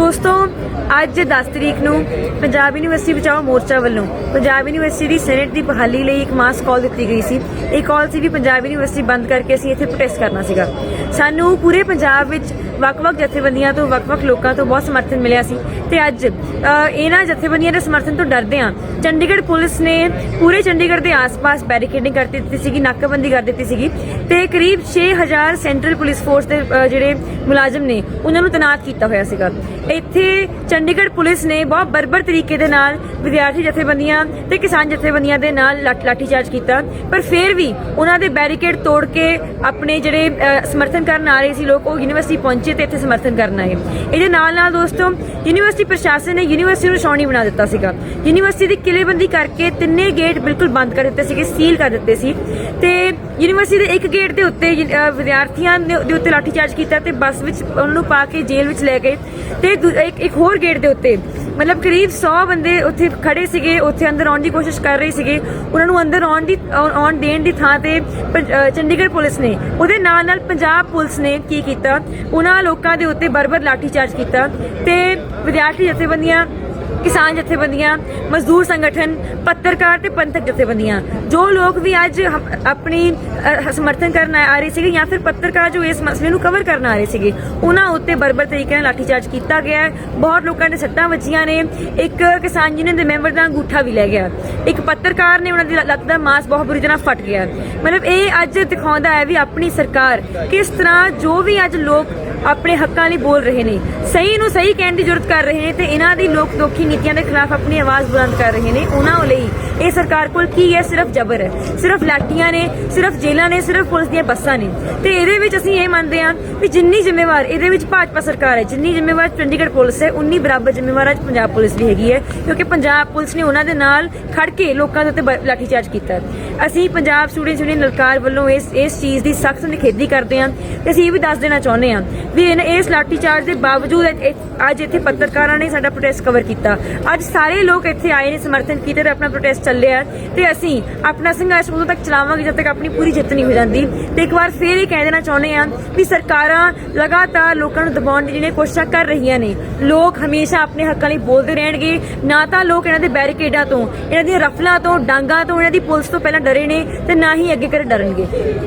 ਦੋਸਤੋ, ਅੱਜ 10 ਤਰੀਕ ਨੂੰ ਪੰਜਾਬ ਯੂਨੀਵਰਸਿਟੀ ਬਚਾਓ ਮੋਰਚਾ ਵੱਲੋਂ ਪੰਜਾਬ ਯੂਨੀਵਰਸਿਟੀ ਦੀ ਸੈਨੇਟ ਦੀ ਬਹਾਲੀ ਲਈ ਇੱਕ ਮਾਸ ਕਾਲ ਦਿੱਤੀ ਗਈ ਸੀ। ਇਹ ਕਾਲ ਸੀ ਵੀ ਪੰਜਾਬ ਯੂਨੀਵਰਸਿਟੀ ਬੰਦ ਕਰਕੇ ਅਸੀਂ ਇੱਥੇ ਪ੍ਰੋਟੈਸਟ ਕਰਨਾ ਸੀਗਾ। ਸਾਨੂੰ ਪੂਰੇ ਪੰਜਾਬ ਵਿੱਚ ਵੱਖ-ਵੱਖ ਜਥੇਬੰਦੀਆਂ ਤੋਂ, ਵੱਖ-ਵੱਖ ਲੋਕਾਂ ਤੋਂ ਬਹੁਤ ਸਮਰਥਨ ਮਿਲਿਆ ਸੀ। ਤੇ ਅੱਜ ਇਹਨਾਂ ਜਥੇਬੰਦੀਆਂ ਦੇ ਸਮਰਥਨ ਤੋਂ ਡਰਦੇ ਹਾਂ। ਚੰਡੀਗੜ੍ਹ ਪੁਲਿਸ ਨੇ ਪੂਰੇ ਚੰਡੀਗੜ੍ਹ ਦੇ ਆਸ-ਪਾਸ ਬੈਰੀਕੇਡਿੰਗ ਕਰ ਦਿੱਤੀ ਸੀਗੀ, ਨਾਕਾਬੰਦੀ ਕਰ ਦਿੱਤੀ ਸੀਗੀ। ਤੇ ਕਰੀਬ 6000 ਸੈਂਟਰਲ ਪੁਲਿਸ ਫੋਰਸ ਦੇ ਜਿਹੜੇ ਮੁਲਾਜ਼ਮ ਨੇ, ਉਹਨਾਂ ਨੂੰ ਤੈਨਾਤ ਕੀਤਾ ਹੋਇਆ ਸੀਗਾ। ਇੱਥੇ ਚੰਡੀਗੜ੍ਹ ਪੁਲਿਸ ਨੇ ਬਹੁਤ ਬਰਬਰ ਤਰੀਕੇ ਦੇ ਨਾਲ ਵਿਦਿਆਰਥੀ ਜਥੇਬੰਦੀਆਂ ਤੇ ਕਿਸਾਨ ਜਥੇਬੰਦੀਆਂ ਦੇ ਨਾਲ ਲਾਠ- ਲਾਠੀਚਾਰਜ ਕੀਤਾ। ਪਰ ਫਿਰ ਵੀ ਉਹਨਾਂ ਦੇ ਬੈਰੀਕੇਡ ਤੋੜ ਕੇ ਆਪਣੇ ਜਿਹੜੇ ਸਮਰਥਨ ਕਰਨ ਆ ਰਹੇ ਸੀ ਲੋਕ, ਉਹ ਯੂਨੀਵਰਸਿਟੀ ਪਹੁੰਚੇ ਤੇ ਇੱਥੇ ਸਮਰਥਨ ਕਰਨ ਆਏ। ਇਹਦੇ ਨਾਲ ਨਾਲ ਦੋਸਤੋ, ਯੂਨੀਵਰਸਿਟੀ ਪ੍ਰਸ਼ਾਸਨ ਨੇ ਯੂਨੀਵਰਸਿਟੀ ਨੂੰ ਛਾਉਣੀ ਬਣਾ ਦਿੱਤਾ ਸੀਗਾ। ਯੂਨੀਵਰਸਿਟੀ ਦੀ ਕਿਲੇਬੰਦੀ ਕਰਕੇ ਤਿੰਨੇ ਗੇਟ ਬਿਲਕੁਲ ਬੰਦ ਕਰ ਦਿੱਤੇ ਸੀਗੇ, ਸੀਲ ਕਰ ਦਿੱਤੇ ਸੀ। ਤੇ ਯੂਨੀਵਰਸਿਟੀ ਦੇ ਇੱਕ ਗੇਟ ਦੇ ਉੱਤੇ ਅ, ਵਿਦਿਆਰਥੀਆਂ ਨੇ ਦੇ ਉੱਤੇ ਲਾਠੀਚਾਰਜ ਕੀਤਾ ਤੇ ਬੱਸ ਵਿੱਚ ਉਹਨਾਂ ਨੂੰ ਪਾ ਕੇ ਜੇਲ੍ਹ ਵਿੱਚ ਲੈ ਗਏ ਤੇ ਦੂ- ਇੱਕ ਇੱਕ ਹੋਰ ਗੇਟ ਦੇ ਉੱਤੇ ਮਤਲਬ ਕਰੀਬ 100 ਬੰਦੇ ਉੱਥੇ ਖੜੇ ਸੀਗੇ ਉੱਥੇ ਅੰਦਰ ਆਉਣ ਦੀ ਕੋਸ਼ਿਸ਼ ਕਰ ਰਹੇ ਸੀਗੇ। ਉਹਨਾਂ ਨੂੰ ਅੰਦਰ ਆਉਣ ਦੀ ਆਉਣ ਆਉਣ ਦੇਣ ਦੀ ਥਾਂ ਤੇ ਪੰਜ- ਅ, ਚੰਡੀਗੜ੍ਹ ਪੁਲਿਸ ਨੇ। ਉਹਦੇ ਨਾਲ ਨਾਲ ਪੰਜਾਬ ਪੁਲਿਸ ਨੇ ਕੀ ਕੀਤਾ? ਉਹਨਾਂ ਲੋਕਾਂ ਦੇ ਉੱਤੇ ਬਰਬਰ ਲਾਠੀਚਾਰਜ ਕੀਤਾ ਤੇ ਵਿਦਿਆਰਥੀ ਜਥੇਬੰਦੀਆਂ ਕਿਸਾਨ ਜਥੇਬੰਦੀਆਂ, ਮਜ਼ਦੂਰ ਸੰਗਠਨ, ਪੱਤਰਕਾਰ ਤੇ ਪੰਥਕ ਜਥੇਬੰਦੀਆਂ। ਜੋ ਲੋਕ ਵੀ ਅੱਜ ਆਪਣੀ ਸਮਰਥਨ ਕਰਨ ਆ ਰਹੇ ਸੀਗੇ ਜਾਂ ਫਿਰ ਪੱਤਰਕਾਰ ਜੋ ਇਸ ਮਸਲੇ ਨੂੰ ਕਵਰ ਕਰਨ ਆ ਰਹੇ ਸੀਗੇ, ਉਹਨਾਂ ਉੱਤੇ ਬਰਬਰ ਤਰੀਕੇ ਨਾਲ ਲਾਠੀਚਾਰਜ ਕੀਤਾ ਗਿਆ ਬਹੁਤ ਲੋਕਾਂ ਨੇ ਸੱਟਾਂ ਵੱਜੀਆਂ ਨੇ। ਇੱਕ ਕਿਸਾਨ ਯੂਨੀਅਨ ਦੇ ਮੈਂਬਰ ਦਾ ਅੰਗੂਠਾ ਵੀ ਲੈ ਗਿਆ। ਇੱਕ ਪੱਤਰਕਾਰ ਨੇ ਉਹਨਾਂ ਦੀ ਲੱਤ ਦਾ ਮਾਸ ਬਹੁਤ ਬੁਰੀ ਤਰ੍ਹਾਂ ਫਟ ਗਿਆ। ਮਤਲਬ ਇਹ ਅੱਜ ਦਿਖਾਉਂਦਾ ਹੈ ਵੀ ਆਪਣੀ ਸਰਕਾਰ ਕਿਸ ਤਰ੍ਹਾਂ ਜੋ ਵੀ ਅੱਜ ਲੋਕ ਆਪਣੇ ਹੱਕਾਂ ਲਈ ਬੋਲ ਰਹੇ ਨੇ। ਸਹੀ ਨੂੰ ਸਹੀ ਕਹਿਣ ਦੀ ਜ਼ਰੂਰਤ ਕਰ ਰਹੇ ਨੇ ਤੇ ਇਹਨਾਂ ਦੀ ਲੋਕ ਦੋਖੀ ਨੀਤੀਆਂ ਦੇ ਖਿਲਾਫ ਆਪਣੀ ਆਵਾਜ਼ ਬੁਲੰਦ ਕਰ ਰਹੇ ਨੇ। ਉਹਨਾਂ ਲਈ ਇਹ ਸਰਕਾਰ ਕੋਲ ਕੀ ਹੈ? ਸਿਰਫ ਜ਼ਬਰ ਹੈ। ਸਿਰਫ ਲਾਠੀਆਂ ਨੇ, ਸਿਰਫ ਜੇਲਾਂ ਨੇ, ਸਿਰਫ ਪੁਲਿਸ ਦੀਆਂ ਬੱਸਾਂ ਨੇ। ਤੇ ਇਹਦੇ ਵਿੱਚ ਅਸੀਂ ਇਹ ਮੰਨਦੇ ਹਾਂ ਵੀ ਜਿੰਨੀ ਜ਼ਿੰਮੇਵਾਰ ਇਹਦੇ ਵਿੱਚ ਭਾਜਪਾ ਸਰਕਾਰ ਹੈ, ਜਿੰਨੀ ਜ਼ਿੰਮੇਵਾਰ ਚੰਡੀਗੜ੍ਹ ਪੁਲਿਸ ਹੈ, ਉਨੀ ਬਰਾਬਰ ਜ਼ਿੰਮੇਵਾਰ ਅੱਜ ਪੰਜਾਬ ਪੁਲਿਸ ਵੀ ਹੈਗੀ ਹੈ, ਕਿਉਂਕਿ ਪੰਜਾਬ ਪੁਲਿਸ ਨੇ ਉਹਨਾਂ ਦੇ ਨਾਲ ਖੜ ਕੇ ਲੋਕਾਂ ਦੇ ਉੱਤੇ ਲਾਠੀਚਾਰਜ ਕੀਤਾ ਅਸੀਂ ਪੰਜਾਬ ਸਟੂਡੈਂਟਸ ਯੂਨੀਅਨ ਲਲਕਾਰ ਵੱਲੋਂ ਇਸ ਇਸ ਚੀਜ਼ ਦੀ ਸਖਤ ਨਿਖੇਧੀ ਕਰਦੇ ਹਾਂ ਤੇ ਅਸੀਂ ਇਹ ਵੀ ਦੱਸ ਦੇਣਾ ਚਾਹੁੰਦੇ ਹਾਂ ਵੀ ਇਹਨਾਂ- ਇਸ ਲਾਠੀਚਾਰਜ ਦੇ ਬਾਵਜੂਦ ਅੱਜ ਇੱਥੇ ਪੱਤਰਕਾਰਾਂ ਨੇ ਸਾਡਾ ਪ੍ਰੋਟੈਸਟ ਕਵਰ ਕੀਤਾ। ਅੱਜ ਸਾਰੇ ਲੋਕ ਇੱਥੇ ਆਏ ਨੇ, ਸਮਰਥਨ ਕੀਤੇ ਤੇ ਆਪਣਾ ਪ੍ਰੋਟੈਸਟ ਚੱਲਿਆ ਤੇ ਅਸੀਂ ਆਪਣਾ ਸੰਘਰਸ਼ ਉਦੋਂ ਤੱਕ ਚਲਾਵਾਂਗੇ ਜਦ ਤੱਕ ਆਪਣੀ ਪੂਰੀ ਜਿੱਤ ਨਹੀਂ ਹੋ ਜਾਂਦੀ। ਤੇ ਇੱਕ ਵਾਰ ਫੇਰ ਇਹ ਕਹਿ ਦੇਣਾ ਚਾਹੁੰਦੇ ਹਾਂ ਵੀ ਸਰਕਾਰਾਂ ਲਗਾਤਾਰ ਲੋਕਾਂ ਨੂੰ ਦਬਾਉਣ ਦੀ ਜਿਹੜੀਆਂ ਕੋਸ਼ਿਸ਼ਾਂ ਕਰ ਰਹੀਆਂ ਨੇ, ਲੋਕ ਹਮੇਸ਼ਾ ਆਪਣੇ ਹੱਕਾਂ ਲਈ ਬੋਲਦੇ ਰਹਿਣਗੇ, ਨਾ ਤਾਂ ਲੋਕ ਇਹਨਾਂ ਦੇ ਬੈਰੀਕੇਡਾਂ ਤੋਂ, ਇਹਨਾਂ ਦੀਆਂ ਰਫਲਾਂ ਤੋਂ, ਡਾਂਗਾਂ ਤੋਂ, ਇਹਨਾਂ ਦੀ ਪੁਲਿਸ ਤੋਂ ਪਹਿਲਾਂ ਡਰੇ ਨੇ ਤੇ ਨਾ ਹੀ ਅੱਗੇ ਕਰ ਡਰਨਗੇ।